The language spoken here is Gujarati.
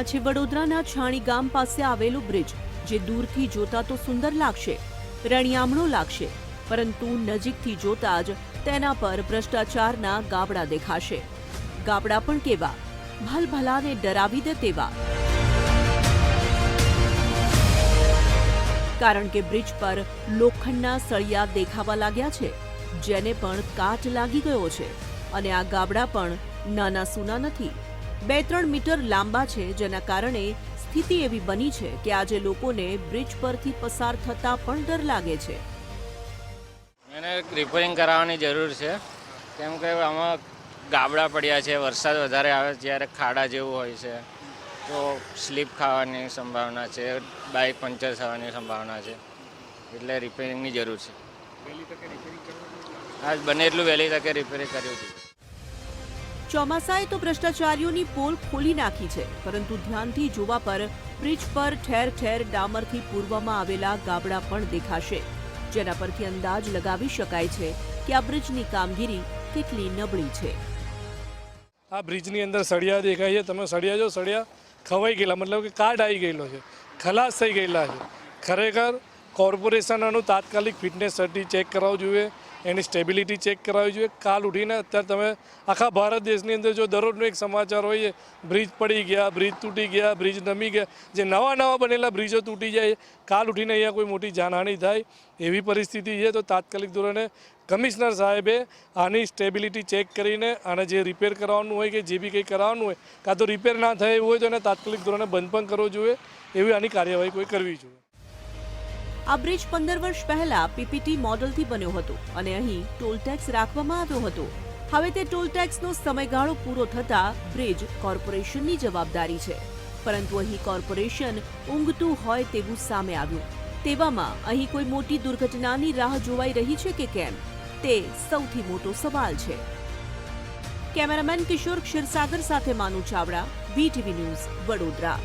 આ વડોદરાના છાણી ગામ પાસે આવેલું બ્રિજ, જે દૂરથી જોતા તો સુંદર લાગશે, રણિયામણો લાગશે, પરંતુ નજીકથી જોતા જ તેના પર ભ્રષ્ટાચારના ગાબડા દેખાશે. ગાબડા પણ કેવા? ભલભલાને ડરાવી દે તેવા. કારણ કે બ્રિજ પર લોખંડના સળિયા દેખાવા લાગ્યા છે, જેને પણ કાટ લાગી ગયો છે, અને આ ગાબડા પણ નાના સૂના નથી. બે ત્રણ મીટર લાંબા છે જેના કારણે સ્થિતિ એવી બની છે કે આજે લોકોને બ્રિજ પરથી પસાર થતા પણ ડર લાગે છે. એને રિપેરિંગ કરાવવાની જરૂર છે. કેમ કે આમાં ગાબડા પડ્યા છે વરસાદ વધારે આવે જ્યારે ખાડા જેવું હોય છે તો સ્લીપ ખાવાની સંભાવના છે બાઇક પંચર થવાની સંભાવના છે એટલે રિપેરિંગની જરૂર છે. આજ બને એટલું વહેલી તકે રિપેરિંગ કર્યું છે. ચોમાસાએ તો ભ્રષ્ટાચારીઓની પોલ ખોલી નાખી છે, પરંતુ ધ્યાનથી જોવા પર બ્રિજ પર ઠેર ઠેર ડામરથી પૂરવામાં આવેલા ગાબડા પણ દેખાશે, જેના પરથી અંદાજ લગાવી શકાય છે કે આ બ્રિજની કામગીરી કેટલી નબળી છે. આ બ્રિજની અંદર સળિયા દેખાય છે, તમે સળિયા જો, સળિયા ખવાઈ ગયેલા, મતલબ કે કાટ આવી ગયેલો છે, ખલાસ થઈ ગયેલા છે. ખરેખર કોર્પોરેશન આનું તાત્કાલિક ફિટનેસ સર્ટી ચેક કરાવવું જોઈએ એની સ્ટેબિલિટી ચેક કરાવવી જોઈએ. કાલ ઉઠીને અત્યારે તમે આખા ભારત દેશની અંદર જો દરરોજનો એક સમાચાર હોય બ્રિજ પડી ગયા, બ્રિજ તૂટી ગયા, બ્રિજ નમી ગયા, જે નવા નવા બનેલા બ્રિજો તૂટી જાય, કાલ ઉઠીને અહીંયા કોઈ મોટી જાનહાનિ થાય, એવી પરિસ્થિતિ છે, તો તાત્કાલિક ધોરણે કમિશનર સાહેબે આની સ્ટેબિલિટી ચેક કરીને આને જે રિપેર કરાવવાનું હોય કે જે બી કંઈ કરાવવાનું હોય, કાં તો રિપેર ના થાય એવું હોય તો એને તાત્કાલિક ધોરણે બંધ પણ કરવો જોઈએ, એવી આની કાર્યવાહી કોઈ કરવી જોઈએ. આ બ્રિજ પંદર વર્ષ પહેલા પીપીટી મોડલથી બન્યો હતો અને અહીં ટોલ ટેક્સ રાખવામાં આવ્યો હતો. હવે તે ટોલ ટેક્સનો સમયગાળો પૂરો થતા બ્રિજ કોર્પોરેશનની જવાબદારી છે. પરંતુ અહીં કોર્પોરેશન ઊંઘતું હોય તેવું સામે આવ્યું. તેવામાં અહીં કોઈ મોટી દુર્ઘટનાની રાહ જોવાઈ રહી છે કે કેમ? તે સૌથી મોટો સવાલ છે. કેમેરામેન કિશોર ક્ષીરસાગર સાથે માનુ ચાવડા વીટીવી ન્યૂઝ વડોદરા.